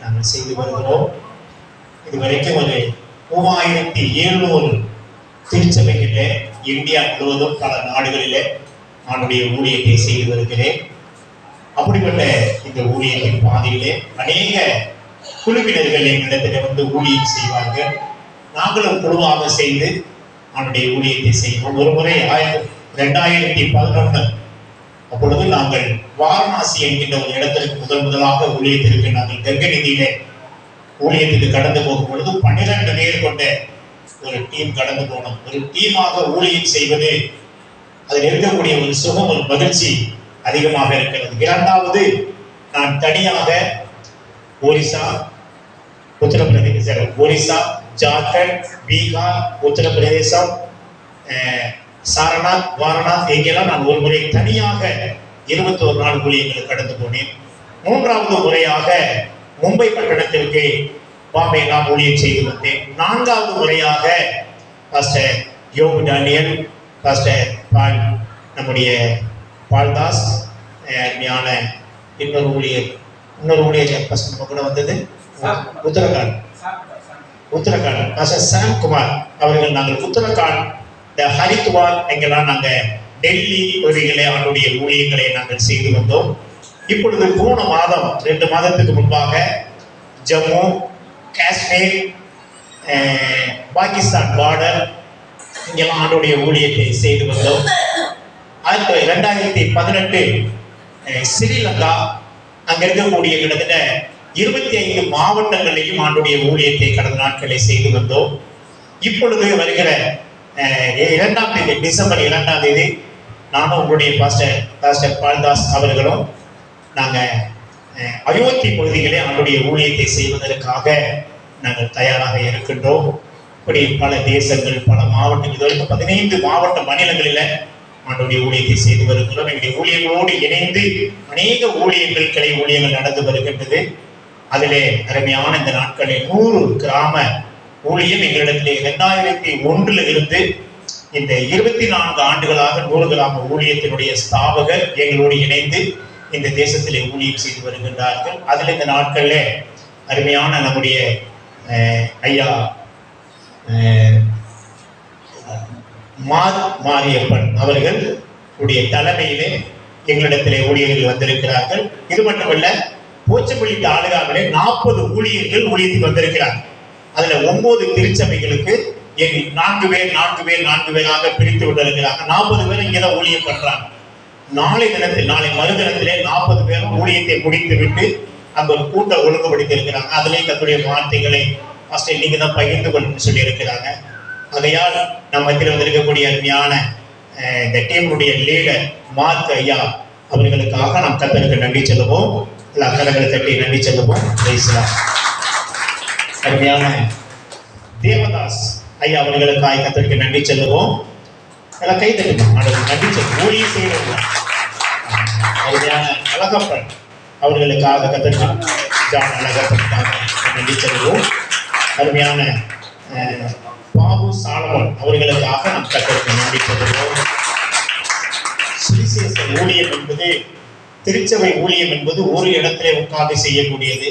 நாங்கள் செய்து வருகிறோம். இதுவரைக்கும் ஒரு மூவாயிரத்தி எழுநூறு திருச்சபைகளிலே இந்தியா முழுவதும் பல நாடுகளிலே என்னுடைய ஊழியத்தை செய்து வருகிறேன். அப்படிப்பட்ட இந்த ஊழியத்தின் பாதையிலே அநேக குழுவினர்கள் எங்களிடத்தில் வந்து ஊழியம் செய்வார்கள். நாங்களும் குழுவாக செய்து அவனுடைய ஊழியத்தை செய்வோம். ஒரு முறை ஆயிரத்தி ரெண்டாயிரத்தி பதினொன்று அப்பொழுது நாங்கள் வாரணாசி என்கின்ற ஒரு இடத்திற்கு முதல் முதலாக ஊழியத்திற்கு நாங்கள் கங்கை நிதியிலே ஊழியத்துக்கு கடந்து போகும் பொழுது பன்னிரண்டு பேர் கொண்ட ஒரு டீம் கடந்து போனோம். ஒரு டீமாக ஊழியம் செய்வது அதில் இருக்கக்கூடிய ஒரு சுகம் ஒரு மகிழ்ச்சி அதிகமாக இருக்கிறது. இரண்டாவது நான் தனியாக ஒரிசா உத்தரப்பிரதேச ஒரிசா ஜார்க்கண்ட் பீகார் உத்தரப்பிரதேசம் சாரநாத் வாரணாத் எங்கெல்லாம் நான் ஒரு முறை தனியாக இருபத்தோரு நாள் ஊழியங்களுக்கு கடந்து போனேன். மூன்றாவது முறையாக மும்பை பட்டணத்திற்கு பாம்பே நான் ஊழியம் செய்து வந்தேன். நான்காவது முறையாக pastor Yogu Daniel pastor Paul நம்முடைய பால்தாஸ் அருமையான இன்னொரு ஊழியர் இன்னொரு ஊழியர் ஃபர்ஸ்ட் நம்ம கூட வந்தது. உத்தரகாண்ட் உத்தரகாண்ட் பாஸ்டர் சாம் குமார் அவர்கள் நாங்கள் உத்தரகாண்ட் இந்த ஹரித்வார் எங்கெல்லாம் நாங்கள் டெல்லி பகுதிகளே அவருடைய ஊழியங்களை நாங்கள் செய்து வந்தோம். இப்பொழுது போன மாதம் ரெண்டு மாதத்துக்கு முன்பாக ஜம்மு காஷ்மீர் பாகிஸ்தான் பார்டர் இங்கெல்லாம் ஆண்டுடைய ஊழியத்தை செய்து வந்தோம். ஆயிரத்தி ரெண்டாயிரத்தி பதினெட்டு ஸ்ரீலங்கா அங்க இருக்கக்கூடிய கிட்டத்தட்ட இருபத்தி ஐந்து மாவட்டங்களிலையும் ஆண்டுடைய ஊழியத்தை கடந்த நாட்களை செய்து வந்தோம். இப்பொழுது வருகிற இரண்டாம் தேதி டிசம்பர் இரண்டாம் தேதி நானும் உங்களுடைய பாஸ்டர் பாஸ்டர் பால்தாஸ் அவர்களும் நாங்கள் அயோத்தி பகுதிகளே அவருடைய ஊழியத்தை செய்வதற்காக நாங்கள் தயாராக இருக்கின்றோம். இப்படி பல தேசங்கள் பல மாவட்டங்கள் இதுவரைக்கும் பதினைந்து மாவட்ட மாநிலங்களில் ஆண்டுடைய ஊழியத்தை செய்து வருகிறோம். எங்களுடைய ஊழியர்களோடு இணைந்து அநேக ஊழியங்கள் கிளை ஊழியங்கள் நடந்து வருகின்றது. அதிலே அருமையான இந்த நாட்களில் நூறு கிராம ஊழியம் எங்களிடத்திலே இரண்டாயிரத்தி ஒன்றில் இருந்து இந்த இருபத்தி நான்கு ஆண்டுகளாக நூறு ஊழியத்தினுடைய ஸ்தாபகர் எங்களோடு இணைந்து இந்த தேசத்திலே ஊழியம் செய்து வருகின்றார்கள். அதில் இந்த நாட்களில் அருமையான நம்முடைய ஐயா மார் மா மாரியப்பன் அவர்கள் உடைய தலைமையிலே எங்களிடத்திலே ஊழியர்கள் வந்திருக்கிறார்கள். இது மட்டுமல்ல போச்சப்பள்ளி தாலுகாவிலே நாற்பது ஊழியர்கள் ஊழியத்துக்கு வந்திருக்கிறார்கள். அதுல ஒன்பது திருச்சபைகளுக்கு நான்கு பேர் நான்கு பேர் நான்கு பேராக பிரித்து விட்டிருக்கிறாங்க. நாற்பது பேர் இங்கே தான் ஊழியம் பண்றாங்க. நாளை தினத்தில் நாளை மறுதினத்திலே நாற்பது பேரும் ஊழியத்தை முடித்து விட்டு அங்க ஒரு கூட்டம் ஒழுங்குபடுத்தி இருக்கிறாங்க. அதுலேயும் கத்துடைய வார்த்தைகளை ஃபர்ஸ்ட் நீங்க தான் பகிர்ந்து கொள்ளணும்னு சொல்லி இருக்கிறாங்க ஆகையால் நம்ம மத்தியில் வந்திருக்கக்கூடிய அருமையான இந்த டீமுடைய லீடர் மார்க் ஐயா அவர்களுக்காக நாம் கத்தருக்கு நன்றி சொல்லுவோம். இல்லை அக்கறைகளை தட்டி நன்றி சொல்லுவோம். பேசலாம் அருமையான தேவதாஸ் ஐயா ஆய் கத்தருக்கு நன்றி செல்லுவோம். எல்லாம் கை தட்டுமா நன்றி சொல்லுவோம். ஊழியம் செய்யணும் அருமையான அழகப்பன் அவர்களுக்காக கத்தருக்கு ஜான் அழகப்பனுக்காக நன்றி செல்லுவோம். அருமையான பாபு சாலமன் அவர்களுக்காக நாம் கத்தருக்கு நன்றி செல்லுவோம். சுவிசேஷ ஊழியம் என்பது திருச்சபை ஊழியம் என்பது ஒரு இடத்திலே உட்கார்ந்து செய்யக்கூடியது.